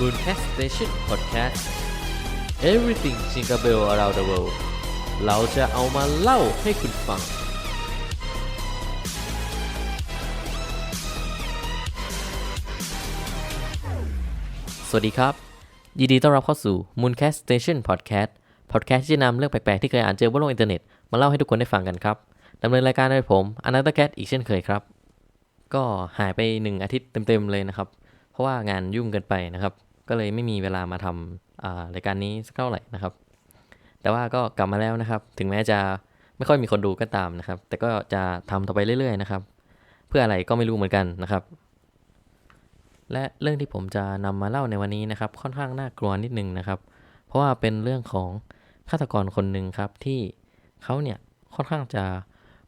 Mooncast Station Podcast Everything Jingle Bell around the world เราจะเอามาเล่าให้คุณฟัง สวัสดีครับ ยินดีต้อนรับเข้าสู่ Mooncast Station Podcast Podcast ที่จะนำเรื่องแปลก ๆ ที่เคยอ่านเจอบนโลกอินเทอร์เน็ต มาเล่าให้ทุกคนได้ฟังกันครับดำเนินรายการโดยผมอนันตแคทอีกเช่นเคยครับ ก็หายไปหนึ่งอาทิตย์เต็ม ๆ เลยนะครับ เพราะว่างานยุ่งเกินไปนะครับ ก็เลยไม่มีเวลามาทำรายการนี้สักเท่าไหร่นะครับ แต่ว่าก็กลับมาแล้วนะครับ ถึงแม้จะไม่ค่อยมีคนดูก็ตามนะครับ แต่ก็จะทำต่อไปเรื่อยๆนะครับ เพื่ออะไรก็ไม่รู้เหมือนกันนะครับ และเรื่องที่ผมจะนำมาเล่าในวันนี้นะครับ ค่อนข้างน่ากลัวนิดนึงนะครับ เพราะว่าเป็นเรื่องของฆาตกรคนหนึ่งครับที่เขาเนี่ยค่อนข้างจะ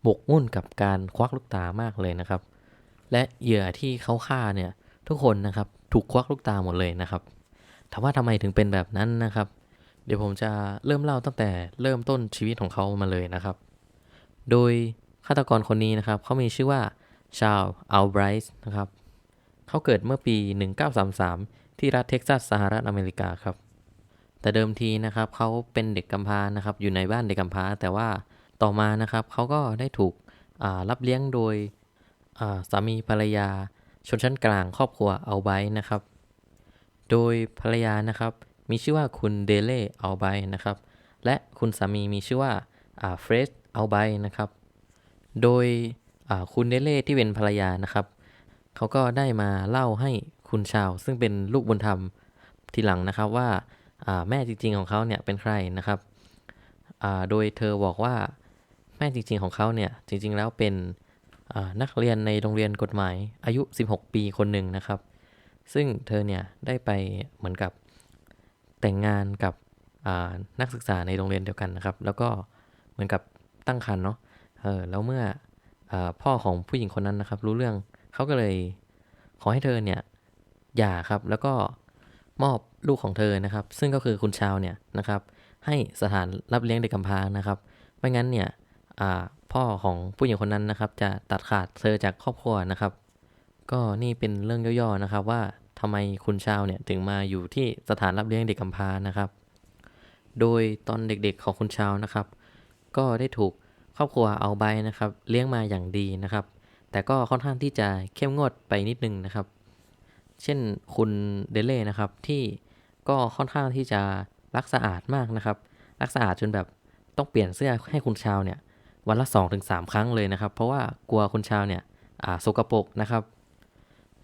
หมกมุ่นกับการควักลูกตามากเลยนะครับ และเหยื่อที่เขาฆ่าเนี่ยทุกคนนะครับ ถูกควักลูกตาหมดเลยนะครับถามว่าทำไมถึงเป็นแบบนั้นนะครับ เดี๋ยวผมจะเริ่มเล่าตั้งแต่เริ่มต้นชีวิตของเขามาเลยนะครับ โดยฆาตกรคนนี้นะครับเขามีชื่อว่าชาลอัลไบรส์นะครับเขาเกิดเมื่อปี 1933 ที่รัฐเท็กซัสสหรัฐอเมริกาครับ แต่เดิมทีนะครับเขาเป็นเด็กกำพร้านะครับ อยู่ในบ้านเด็กกำพร้า แต่ว่าต่อมานะครับเขาก็ได้ถูกรับเลี้ยงโดยสามีภรรยา ชนชั้นกลางครอบครัวอัลไบนะครับ โดยภรรยานะครับ มีชื่อว่าคุณเดเล่อัลไบนะครับ และคุณสามีมีชื่อว่าเฟรดอัลไบนะครับ โดยคุณเดเล่ที่เป็นภรรยานะครับ เขาก็ได้มาเล่าให้คุณชาว ซึ่งเป็นลูกบุญธรรมทีหลังนะครับว่าแม่จริง ๆ ของเขาเนี่ยเป็นใครนะครับโดยเธอบอกว่าแม่จริง ๆ ของเขาเนี่ยจริง ๆ แล้วเป็น นักเรียนในโรงเรียนกฎหมายอายุ 16 ปีคนหนึ่งนะครับ ซึ่งเธอเนี่ยได้ไปเหมือนกับแต่งงานกับนักศึกษาในโรงเรียนเดียวกันนะครับ แล้วก็เหมือนกับตั้งครรภ์เนาะเออแล้วเมื่ออพ่อของผู้หญิงคนนั้นนะครับ รู้เรื่องเขาก็เลยขอให้เธอเนี่ยหย่าครับแล้วก็มอบลูกของเธอนะครับ ซึ่งก็คือคุณชาวเนี่ยนะครับ ให้สถานรับเลี้ยงเด็กกำพร้านะครับ ไม่งั้นเนี่ยอ่า พ่อของผู้หญิงคนนั้นนะครับ จะตัดขาดเธอจากครอบครัวนะครับ ก็นี่เป็นเรื่องย่อๆนะครับ ว่าทำไมคุณชาวเนี่ยถึงมาอยู่ที่สถานรับเลี้ยงเด็กกำพร้านะครับ โดยตอนเด็กๆของคุณชาวนะครับ ก็ได้ถูกครอบครัวเอาใบนะครับ เลี้ยงมาอย่างดีนะครับ แต่ก็ค่อนข้างที่จะเข้มงวดไปนิดนึงนะครับ เช่นคุณเดเล่นะครับที่ก็ค่อนข้างที่จะรักสะอาดมากนะครับ รักสะอาดจนแบบต้องเปลี่ยนเสื้อให้คุณชาวเนี่ย วันละ 2-3 ครั้งเลยนะครับ เพราะว่ากลัวคุณชาวเนี่ยสกปรกนะครับ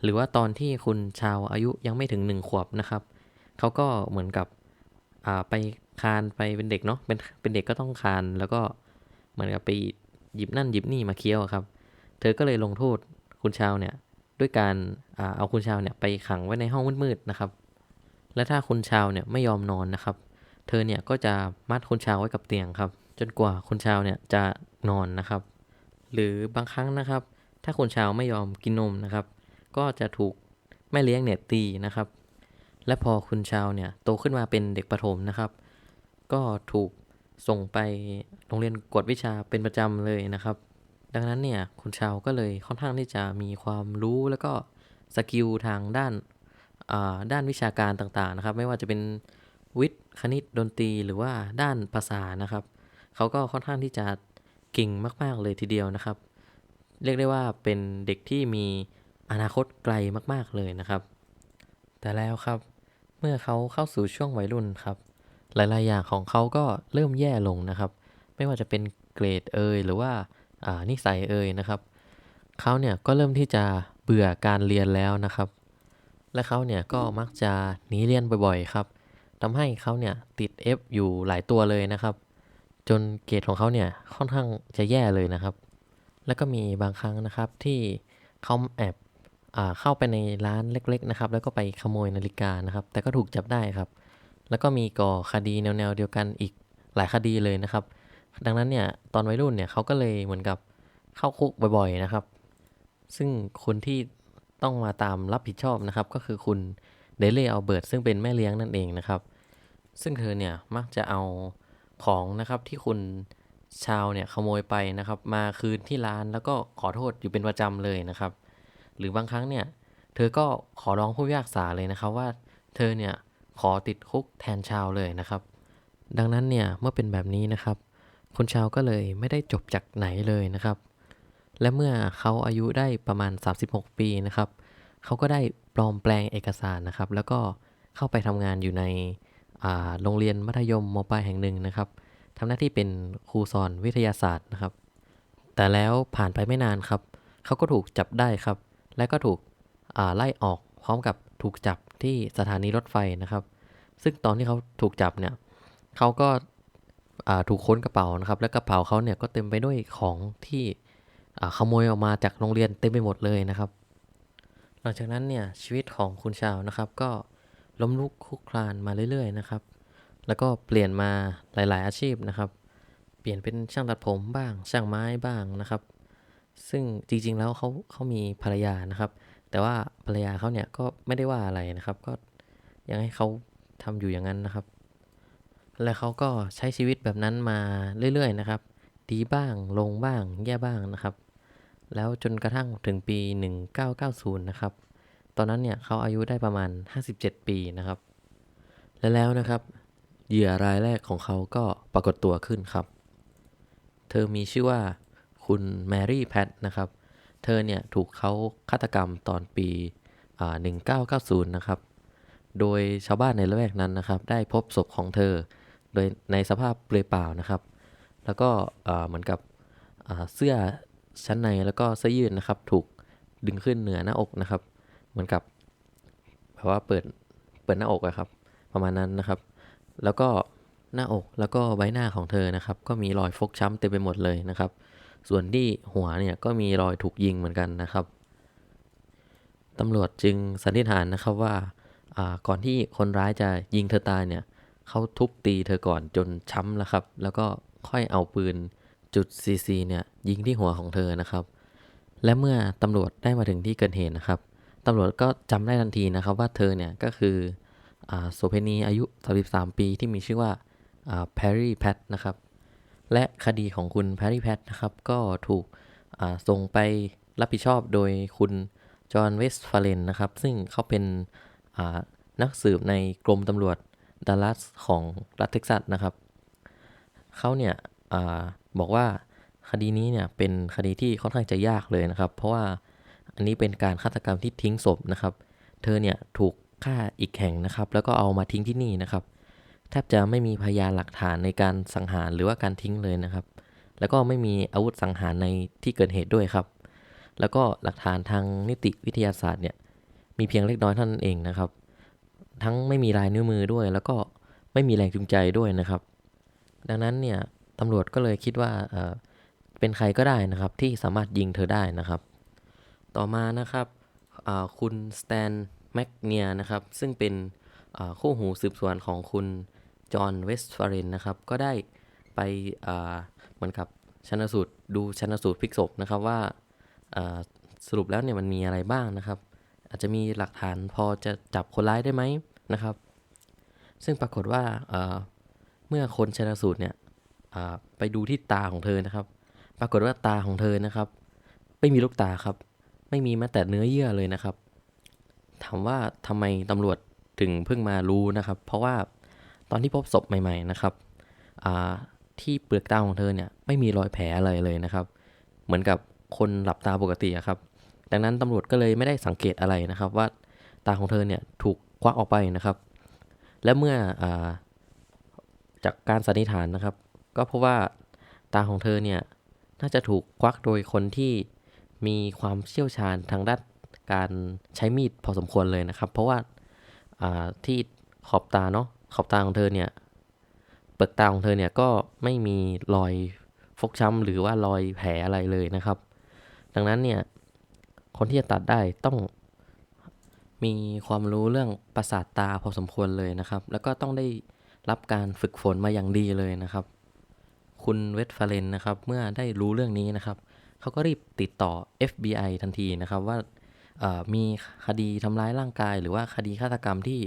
หรือว่าตอนที่คุณชาวอายุยังไม่ถึง 1 ขวบนะครับเขาก็เหมือนกับไปคานไปเป็นเด็กเนาะเป็นเป็นเด็กก็ต้องคานแล้วก็เหมือนกับไปหยิบนั่นหยิบนี่มาเคี้ยวครับ เธอก็เลยลงโทษคุณชาวเนี่ยด้วยการอเอาคุณชาวเนี่ยไปขังไว้ในห้องมืดๆนะครับ และถ้าคุณชาวเนี่ยไม่ยอมนอนนะครับ เธอเนี่ยก็จะมัดคุณชาวไว้กับเตียงครับ จนกว่าคุณชาวเนี่ยจะนอนนะครับ หรือบางครั้งนะครับ ถ้าคุณชาวไม่ยอมกินนมนะครับ ก็จะถูกแม่เลี้ยงเนี่ยตีนะครับ และพอคุณชาวเนี่ยโตขึ้นมาเป็นเด็กประถมนะครับ ก็ถูกส่งไปโรงเรียนกวดวิชาเป็นประจำเลยนะครับ ดังนั้นเนี่ยคุณชาวก็เลยค่อนข้างที่จะมีความรู้แล้วก็สกิลทางด้านด้านวิชาการต่างๆนะครับ ไม่ว่าจะเป็นวิทย์คณิตดนตรีหรือว่าด้านภาษานะครับ เขาก็ค่อนข้างที่จะเก่งมากๆเลยทีเดียวนะครับ เรียกได้ว่าเป็นเด็กที่มีอนาคตไกลมากๆเลยนะครับ แต่แล้วครับ เมื่อเขาเข้าสู่ช่วงวัยรุ่นครับ หลายๆอย่างของเขาก็เริ่มแย่ลงนะครับ ไม่ว่าจะเป็นเกรดเอยหรือว่าอ่านิสัยเอยนะครับเขาเนี่ยก็เริ่มที่จะเบื่อการเรียนแล้วนะครับ และเขาเนี่ยก็มักจะหนีเรียนบ่อยๆครับทำให้เขาเนี่ยติด F อยู่หลายตัวเลยนะครับ จนเกรดของเขาเนี่ยค่อนข้างจะแย่เลยนะครับ แล้วก็มีบางครั้งนะครับที่เขาแอบเข้าไปในร้านเล็ก ๆ นะครับ แล้วก็ไปขโมยนาฬิกานะครับ แต่ก็ถูกจับได้ครับ แล้วก็มีก่อคดีแนวๆเดียวกันอีกหลายคดีเลยนะครับ ดังนั้นเนี่ยตอนวัยรุ่นเนี่ยเขาก็เลยเหมือนกับเข้าคุกบ่อยๆนะครับ ซึ่งคนที่ต้องมาตามรับผิดชอบนะครับ ก็คือคุณเดเล่อัลเบิร์ตซึ่งเป็นแม่เลี้ยงนั่นเองนะครับ ซึ่งเธอเนี่ยมักจะเอา ของนะครับที่คุณชาวเนี่ยขโมยไปนะครับ มาคืนที่ร้านแล้วก็ขอโทษอยู่เป็นประจำเลยนะครับ หรือบางครั้งเนี่ยเธอก็ขอร้องผู้พิพากษาเลยนะครับว่า เธอเนี่ยขอติดคุกแทนชาวเลยนะครับ ดังนั้นเนี่ยเมื่อเป็นแบบนี้นะครับ คุณชาวก็เลยไม่ได้จบจากไหนเลยนะครับ และเมื่อเขาอายุได้ประมาณ 36 ปีนะครับเขาก็ได้ปลอมแปลงเอกสารนะครับ แล้วก็เข้าไปทำงานอยู่ใน โรงเรียนมัธยมมปลายแห่งหนึ่งนะครับทำหน้าที่เป็นครูสอนวิทยาศาสตร์นะครับ แต่แล้วผ่านไปไม่นานครับ เขาก็ถูกจับได้ครับ และก็ถูกไล่ออกพร้อมกับถูกจับที่สถานีรถไฟนะครับ ซึ่งตอนที่เขาถูกจับเนี่ยเขาก็ถูกค้นกระเป๋านะครับ และกระเป๋าเขาเนี่ยก็เต็มไปด้วยของที่ขโมยออกมาจากโรงเรียนเต็มไปหมดเลยนะครับ หลังจากนั้นเนี่ยชีวิตของคุณชาวนะครับ ก็ ล้มลุกคลุกคลานมาเรื่อยๆนะครับ แล้วก็เปลี่ยนมาหลาย ๆ อาชีพนะครับ เปลี่ยนเป็นช่างตัดผมบ้าง ช่างไม้บ้างนะครับ ซึ่งจริงๆแล้วเขาเขามีภรรยานะครับ แต่ว่าภรรยาเขาเนี่ยก็ไม่ได้ว่าอะไรนะครับ ก็ยังให้เขาทำอยู่อย่างนั้นนะครับ และเขาก็ใช้ชีวิตแบบนั้นมาเรื่อยๆนะครับ ดีบ้างลงบ้างแย่บ้างนะครับ แล้วจนกระทั่งถึงปี 1990 นะครับ ตอนนั้นเนี่ยเขาอายุได้ประมาณ 57 ปีนะครับ และแล้วนะครับ เหยื่อรายแรกของเขาก็ปรากฏตัวขึ้นครับ เธอมีชื่อว่าคุณแมรี่แพทนะครับ เธอเนี่ยถูกเขาฆาตกรรมตอนปีอ่า1990 นะครับ โดยชาวบ้านในละแวกนั้นนะครับ ได้พบศพของเธอ โดยในสภาพเปลือยเปล่านะครับ แล้วก็เหมือนกับเสื้อชั้นในแล้วก็เสื้อยืดนะครับ ถูกดึงขึ้นเหนือหน้าอกนะครับ เหมือนกับแบบว่าเปิดเปิดหน้าอกอะครับ ประมาณนั้นนะครับ แล้วก็หน้าอกแล้วก็ใบหน้าของเธอนะครับ ก็มีรอยฟกช้ำเต็มไปหมดเลยนะครับ ส่วนที่หัวเนี่ยก็มีรอยถูกยิงเหมือนกันนะครับตำรวจจึงสันนิษฐานนะครับว่าก่อนที่คนร้ายจะยิงเธอตายเนี่ยเขาทุบตีเธอก่อนจนช้ำแล้วครับ แล้วก็ค่อยเอาปืนจุดซีซีเนี่ยยิงที่หัวของเธอนะครับ และเมื่อตำรวจได้มาถึงที่เกิดเหตุนะครับ ตำรวจก็จำได้ทันทีนะครับว่าเธอเนี่ยก็คืออโสเพณีอายุ 33 ปีที่มีชื่อว่าแพรรี่แพทนะครับ และคดีของคุณแพรรี่แพทนะครับ ก็ถูกส่งไปรับผิดชอบโดยคุณจอห์นเวสฟาเลนนะครับ ซึ่งเขาเป็นนักสืบในกรมตำรวจดัลลัสของรัฐเท็กซัสนะครับเขาเนี่ยอบอกว่าคดีนี้เนี่ยเป็นคดีที่ค่อนข้างจะยากเลยนะครับ เพราะว่า อันนี้เป็นการฆาตกรรมที่ทิ้งศพนะครับ เธอเนี่ยถูกฆ่าอีกแห่งนะครับ แล้วก็เอามาทิ้งที่นี่นะครับ แทบจะไม่มีพยานหลักฐานในการสังหารหรือว่าการทิ้งเลยนะครับ แล้วก็ไม่มีอาวุธสังหารในที่เกิดเหตุด้วยครับ แล้วก็หลักฐานทางนิติวิทยาศาสตร์เนี่ยมีเพียงเล็กน้อยเท่านั้นเองนะครับ ทั้งไม่มีลายนิ้วมือด้วย แล้วก็ไม่มีแรงจูงใจด้วยนะครับ ดังนั้นเนี่ยตำรวจก็เลยคิดว่าเอ่อเป็นใครก็ได้นะครับที่สามารถยิงเธอได้นะครับ ต่อมานะครับคุณสแตนแมกเนียนะครับ ซึ่งเป็นคู่หูสืบสวนของคุณจอห์นเวสต์ฟาเรนนะครับ ก็ได้ไปเหมือนกับชนสูตรดูชนสูตรพลิกศพนะครับว่าสรุปแล้วเนี่ยมันมีอะไรบ้างนะครับ อาจจะมีหลักฐานพอจะจับคนร้ายได้ไหมนะครับ ซึ่งปรากฏว่าเมื่อคนชนสูตรเนี่ยไปดูที่ตาของเธอนะครับ ปรากฏว่าตาของเธอนะครับ ไม่มีลูกตาครับ ไม่มีแม้แต่เนื้อเยื่อเลยนะครับ ถามว่าทำไมตำรวจถึงเพิ่งมารู้นะครับ เพราะว่าตอนที่พบศพใหม่ ๆนะครับที่เปลือกตาของเธอเนี่ยไม่มีรอยแผลอะไรเลยนะครับ เหมือนกับคนหลับตาปกติครับ ดังนั้นตำรวจก็เลยไม่ได้สังเกตอะไรนะครับ ว่าตาของเธอเนี่ยถูกควักออกไปนะครับ และเมื่ออจากการสันนิษฐานนะครับ ก็พบว่าตาของเธอเนี่ยน่าจะถูกควักโดยคนที่ มีความเชี่ยวชาญทางด้านการใช้มีดพอสมควรเลยนะครับ เพราะว่าาที่ขอบตาเนาะขอบตาของเธอเนี่ยเปลือกตาของเธอเนี่ยก็ไม่มีรอยฟกช้ำหรือว่ารอยแผลอะไรเลยนะครับ ดังนั้นเนี่ยคนที่จะตัดได้ต้องมีความรู้เรื่องประสาทตาพอสมควรเลยนะครับ แล้วก็ต้องได้รับการฝึกฝนมาอย่างดีเลยนะครับ คุณเวสฟาเลนนะครับ เมื่อได้รู้เรื่องนี้นะครับ เขาก็รีบติดต่อ FBI ทันทีนะครับว่ามีคดีทำร้ายร่างกาย หรือว่าคดีฆาตกรรมที่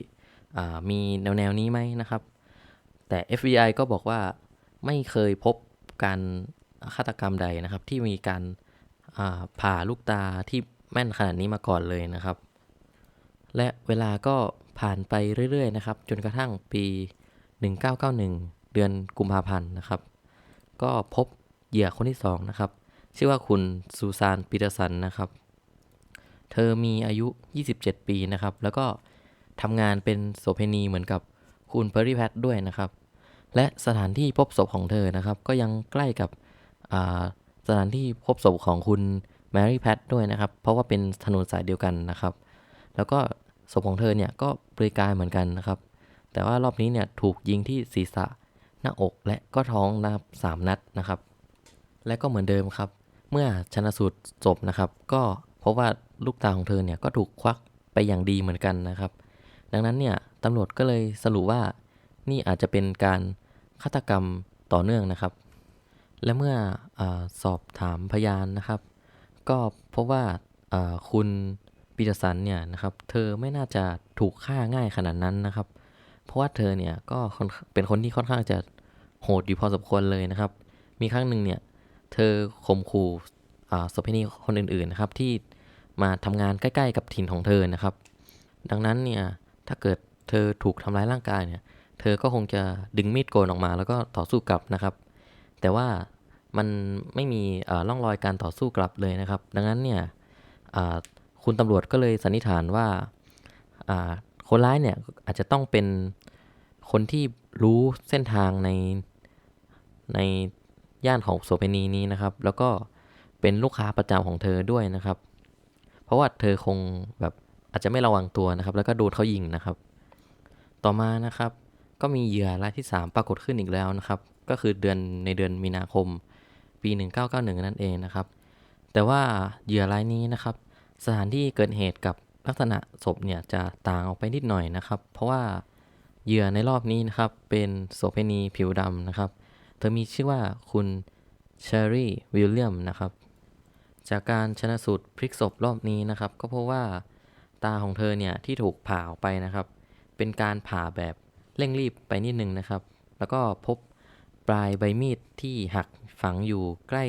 มีแนวแนวๆนี้ไหมนะครับ แต่ FBI ก็บอกว่าไม่เคยพบการฆาตกรรมใดนะครับ ที่มีการผ่าลูกตาที่แม่นขนาดนี้มาก่อนเลยนะครับ และเวลาก็ผ่านไปเรื่อยๆนะครับ จนกระทั่งปี 1991 เดือนกุมภาพันธ์นะครับ ก็พบเหยื่อคนที่สองนะครับ ชื่อว่าคุณซูซานปีเตอร์สันนะครับ เธอมีอายุ 27 ปีนะครับ แล้วก็ทำงานเป็นโสเภณีเหมือนกับคุณเพอร์รี่แพทด้วยนะครับ และสถานที่พบศพของเธอนะครับ ก็ยังใกล้กับสถานที่พบศพของคุณแมรี่แพทด้วยนะครับ เพราะว่าเป็นถนนสายเดียวกันนะครับ แล้วก็ศพของเธอเนี่ยก็เปลือยกายเหมือนกันนะครับ แต่ว่ารอบนี้เนี่ยถูกยิงที่ศีรษะหน้าอกและก็ท้องนะครับสามนัดนะครับ และก็เหมือนเดิมครับ เมื่อชนะสูตรศพนะครับ ก็พบว่าลูกตาของเธอเนี่ยก็ถูกควักไปอย่างดีเหมือนกันนะครับ ดังนั้นเนี่ยตำรวจก็เลยสรุปว่านี่อาจจะเป็นการฆาตกรรมต่อเนื่องนะครับ และเมื่ออสอบถามพยานนะครับ ก็พบว่าคุณปีเตอร์สันเนี่ยนะครับ เธอไม่น่าจะถูกฆ่าง่ายขนาดนั้นนะครับ เพราะว่าเธอเนี่ยก็เป็นคนที่ค่อนข้างจะโหดอยู่พอสมควรเลยนะครับ มีครั้งหนึ่งเนี่ย เธอข่มขู่โสเภณีคนอื่นๆนะครับที่มาทำงานใกล้ ๆ กับถิ่นของเธอนะครับ ดังนั้นเนี่ยถ้าเกิดเธอถูกทำร้ายร่างกายเนี่ย เธอก็คงจะดึงมีดโกนออกมา แล้วก็ต่อสู้กลับนะครับ แต่ว่ามันไม่มีล่อร่องรอยการต่อสู้กลับเลยนะครับ ดังนั้นเนี่ยคุณตำรวจก็เลยสันนิษฐานว่าคนร้ายเนี่ยอาจจะต้องเป็นคนที่รู้เส้นทางในใน ย่านของโสเภณีนี้นะครับ แล้วก็เป็นลูกค้าประจำของเธอด้วยนะครับ เพราะว่าเธอคงแบบอาจจะไม่ระวังตัวนะครับ แล้วก็โดนเขายิงนะครับ ต่อมานะครับ ก็มีเหยื่อรายที่ 3 ปรากฏขึ้นอีกแล้วนะครับ ก็คือเดือนในเดือนมีนาคม ปี 1991 นั่นเองนะครับ แต่ว่าเหยื่อรายนี้นะครับ สถานที่เกิดเหตุกับลักษณะศพเนี่ยจะต่างออกไปนิดหน่อยนะครับ เพราะว่าเหยื่อในรอบนี้นะครับ เป็นโสเภณีผิวดำนะครับ เธอมีชื่อว่าคุณเชอรี่วิลเลียมนะครับ จากการชนะสูตรพลิกศพรอบนี้นะครับ ก็เพราะว่าตาของเธอเนี่ยที่ถูกผ่าออกไปนะครับ เป็นการผ่าแบบเร่งรีบไปนิดนึงนะครับ แล้วก็พบปลายใบมีดที่หักฝังอยู่ใกล้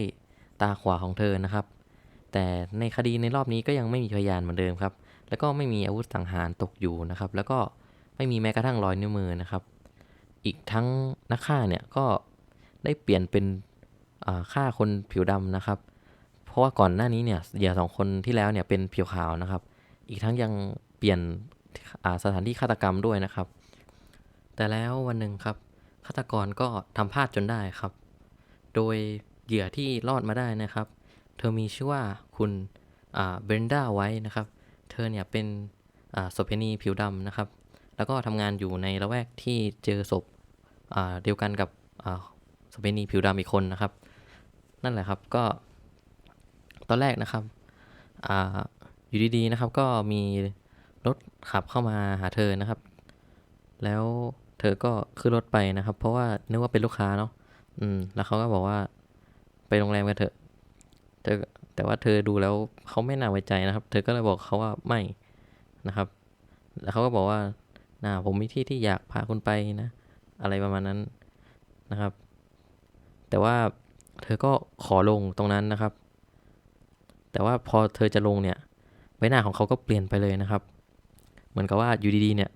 ตาขวาของเธอนะครับ แต่ในคดีในรอบนี้ก็ยังไม่มีพยานเหมือนเดิมครับ แล้วก็ไม่มีอาวุธสังหารตกอยู่นะครับ แล้วก็ไม่มีแม้กระทั่งรอยนิ้วมือนะครับ อีกทั้งนักฆ่าเนี่ยก็ ได้เปลี่ยนเป็นอ่าคนผิวดำนะครับ เพราะว่าก่อนหน้านี้เนี่ยเหยื่อสองคนที่แล้วเนี่ยเป็นผิวขาวนะครับ อีกทั้งยังเปลี่ยนสถานที่ฆาตกรรมด้วยนะครับ แต่แล้ววันหนึ่งครับฆาตกรก็ทำพลาดจนได้ครับ โดยเหยื่อที่รอดมาได้นะครับ เธอมีชื่อว่าคุณเบรนด้าไว้นะครับ เธอเนี่ยเป็นโสเภณีผิวดำนะครับ แล้วก็ทำงานอยู่ในละแวกที่เจอศพเดียวกันกับ สเภณีผิวดำอีกคนนะครับ นั่นแหละครับก็ตอนแรกนะครับออยู่ดีๆนะครับก็มีรถขับเข้ามาหาเธอนะครับ แล้วเธอก็ขึ้นรถไปนะครับ เพราะว่านึกว่าเป็นลูกค้าเนาะอืม แล้วเขาก็บอกว่าไปโรงแรมกันเถอะเธอแต่ว่าเธอดูแล้วเขาไม่น่าไว้ใจนะครับ เธอก็เลยบอกเขาว่าไม่นะครับ แล้วเขาก็บอกว่าน่าผมมีที่ที่อยากพาคุณไปนะ อะไรประมาณนั้นนะครับ แต่ว่าเธอก็ขอลงตรงนั้นนะครับ แต่ว่าพอเธอจะลงเนี่ยใบหน้าของเขาก็เปลี่ยนไปเลยนะครับ เหมือนกับว่าอยู่ดีๆเนี่ย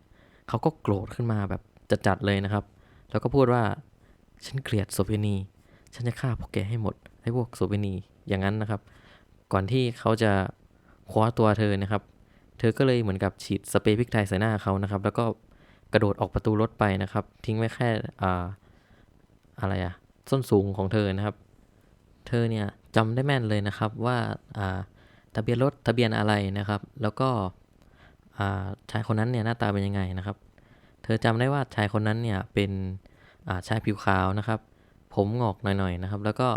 เขาก็โกรธขึ้นมาแบบจัดๆเลยนะครับ แล้วก็พูดว่าฉันเกลียดโสเภณี ฉันจะฆ่าพวกแกให้หมดไอ้พวกโสเภณีอย่างนั้นนะครับ ก่อนที่เขาจะคว้าตัวเธอนะครับ เธอก็เลยเหมือนกับฉีดสเปรย์พริกไทยใส่หน้าเขานะครับ แล้วก็กระโดดออกประตูรถไปนะครับ ทิ้งไว้แค่อ่าอะไรอะ ส้นสูงของเธอนะครับ เธอเนี่ยจำได้แม่นเลยนะครับว่าอ่าทะเบียนรถทะเบียนอะไรนะครับ แล้วก็อ่าชายคนนั้นเนี่ยหน้าตาเป็นยังไงนะครับ เธอจำได้ว่าชายคนนั้นเนี่ยเป็นอ่าชายผิวขาวนะครับ ผมงอกหน่อยๆนะครับ แล้วก็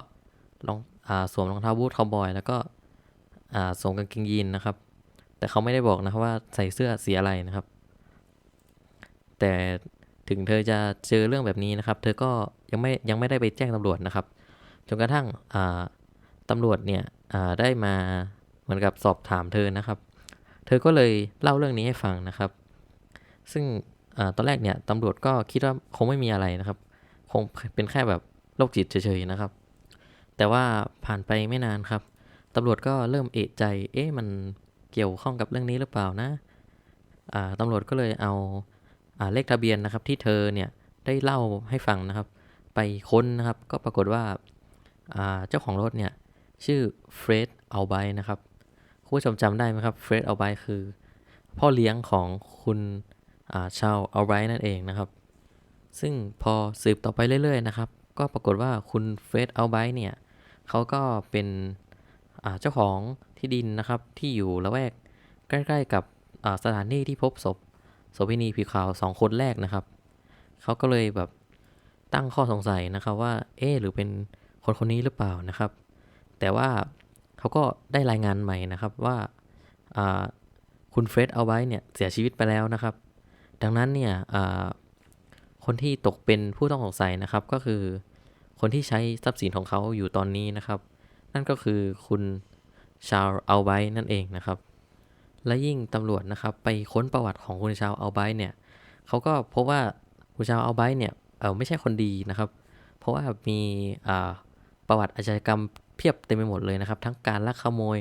รองอาสวมรองเท้าบูทคาวบอย แล้วก็อ่าสวมกางเกงยีนนะครับ แต่เขาไม่ได้บอกนะครับว่าใส่เสื้อสีอะไรนะครับ แต่ ถึงเธอจะเจอเรื่องแบบนี้นะครับ เธอก็ยังไม่ยังไม่ได้ไปแจ้งตำรวจนะครับ จนกระทั่งตำรวจเนี่ยได้มาเหมือนกับสอบถามเธอนะครับ เธอก็เลยเล่าเรื่องนี้ให้ฟังนะครับ ซึ่งอตอนแรกเนี่ยตำรวจก็คิดว่าคงไม่มีอะไรนะครับ คงเป็นแค่แบบโรคจิตเฉยๆนะครับ แต่ว่าผ่านไปไม่นานครับตำรวจก็เริ่มเอะใจ เอ๊ะมันเกี่ยวข้องกับเรื่องนี้หรือเปล่านะตำรวจก็เลยเอา เลขทะเบียนนะครับที่เธอเนี่ยได้เล่าให้ฟังนะครับ ไปค้นนะครับ ก็ปรากฏว่าเจ้าของรถเนี่ยชื่อเฟรดเอัลไบนะครับคุณผู้ชมจำได้ไหมครับเฟรดเอัลไบคือ พ่อเลี้ยงของคุณาชาวเอัลไบนั่นเองนะครับ ซึ่งพอสืบต่อไปเรื่อย ๆ นะครับ ก็ปรากฏว่าคุณเฟรดเอัลไบเนี่ยเขาก็เป็นเจ้าของที่ดินนะครับที่อยู่ละแวกใกล้ ๆ กับสถานที่ที่พบศพ โสเภณีผิวขาวสองคนแรกนะครับ เขาก็เลยแบบตั้งข้อสงสัยนะครับว่า เอ๊ะหรือเป็นคนคนนี้หรือเปล่านะครับ แต่ว่าเขาก็ได้รายงานใหม่นะครับว่าคุณเฟรดเอาไว้เนี่ยเสียชีวิตไปแล้วนะครับ ดังนั้นเนี่ยคนที่ตกเป็นผู้ต้องสงสัยนะครับก็คือคนที่ใช้ทรัพย์สินของเขาอยู่ตอนนี้นะครับ นั่นก็คือคุณชาวเอาไว้นั่นเองนะครับ และยิ่งตำรวจนะครับไปค้นประวัติของคุณชาวเอาไบเนี่ยเขาก็พบว่าคุณชาวเอาไบเนี่ยเออไม่ใช่คนดีนะครับ เพราะว่ามีอ่าประวัติอาชญากรรมเพียบเต็มไปหมดเลยนะครับ ทั้งการลักขโมย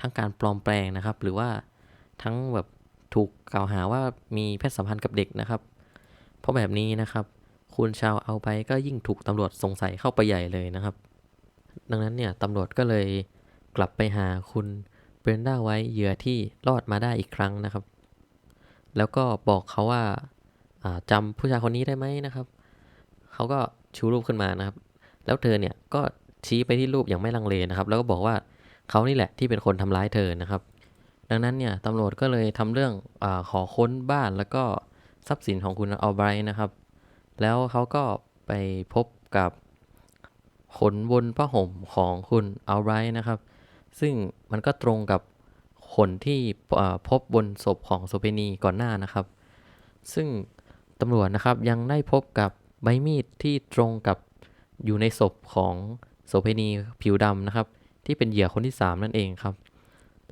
ทั้งการปลอมแปลงนะครับ หรือว่าทั้งแบบถูกกล่าวหาว่ามีเพศสัมพันธ์กับเด็กนะครับ เพราะแบบนี้นะครับ คุณชาวเอาไบก็ยิ่งถูกตำรวจสงสัยเข้าไปใหญ่เลยนะครับ ดังนั้นเนี่ยตำรวจก็เลยกลับไปหาคุณ เบรนด้าไว้เหยื่อที่รอดมาได้อีกครั้งนะครับ แล้วก็บอกเขาว่าาจำผู้ชายคนนี้ได้ไหมนะครับ เขาก็ชูรูปขึ้นมานะครับ แล้วเธอเนี่ยก็ชี้ไปที่รูปอย่างไม่ลังเลนะครับ แล้วก็บอกว่าเขานี่แหละที่เป็นคนทำร้ายเธอนะครับ ดังนั้นเนี่ยตำรวจก็เลยทำเรื่องอขอค้นบ้านแล้วก็ทรัพย์สินของคุณอัลไบรท์นะครับ แล้วเขาก็ไปพบกับขนบนผ้าห่มของคุณอัลไบรท์นะครับ ซึ่งมันก็ตรงกับขนที่พบบนศพของโสเภณีก่อนหน้านะครับ ซึ่งตำรวจนะครับยังได้พบกับใบมีดที่ตรงกับอยู่ในศพของโสเภณีผิวดำนะครับ ที่เป็นเหยื่อคนที่ 3 นั่นเองครับ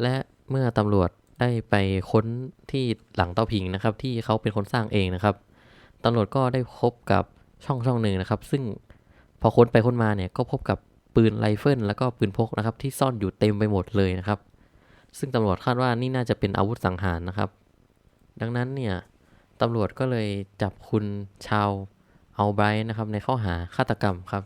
และเมื่อตำรวจได้ไปค้นที่หลังเตาผิงนะครับ ที่เขาเป็นคนสร้างเองนะครับตำรวจก็ได้พบกับช่องช่องหนึ่งนะครับ ซึ่งพอค้นไปค้นมาเนี่ยก็พบกับ ปืนไรเฟิลแล้วก็ปืนพกนะครับที่ซ่อนอยู่เต็มไปหมดเลยนะครับ ซึ่งตำรวจคาดว่านี่น่าจะเป็นอาวุธสังหารนะครับ ดังนั้นเนี่ยตำรวจก็เลยจับคุณชาวเอาไบรท์นะครับในข้อหาฆาตกรรมครับ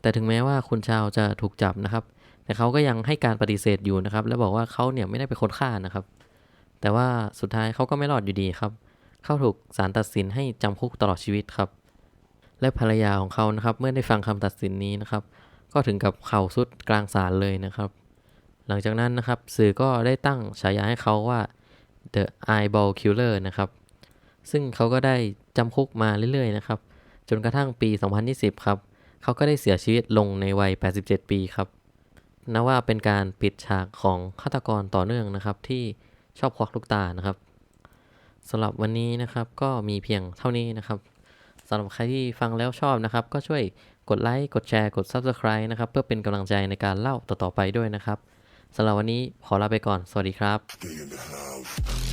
แต่ถึงแม้ว่าคุณชาวจะถูกจับนะครับ แต่เขาก็ยังให้การปฏิเสธอยู่นะครับ และบอกว่าเขาเนี่ยไม่ได้เป็นคนฆ่านะครับ แต่ว่าสุดท้ายเขาก็ไม่รอดอยู่ดีครับ เขาถูกศาลตัดสินให้จำคุกตลอดชีวิตครับ และภรรยาของเขานะครับ เมื่อได้ฟังคำตัดสินนี้นะครับ ก็ถึงกับเข่าสุดกลางศาลเลยนะครับ หลังจากนั้นนะครับสื่อก็ได้ตั้งฉายาให้เขาว่า The Eyeball Killer นะครับ ซึ่งเขาก็ได้จำคุกมาเรื่อยๆนะครับ จนกระทั่งปี 2020 ครับ เขาก็ได้เสียชีวิตลงในวัย 87 ปีครับนับว่าเป็นการปิดฉากของฆาตกรต่อเนื่องนะครับ ที่ชอบควักลูกตานะครับสำหรับวันนี้นะครับก็มีเพียงเท่านี้นะครับสำหรับใครที่ฟังแล้วชอบนะครับ ก็ช่วย กดไลค์ กดแชร์ กด Subscribe นะครับ เพื่อเป็นกำลังใจในการเล่าต่อๆไปด้วยนะครับสำหรับวันนี้ขอลาไปก่อน สวัสดีครับ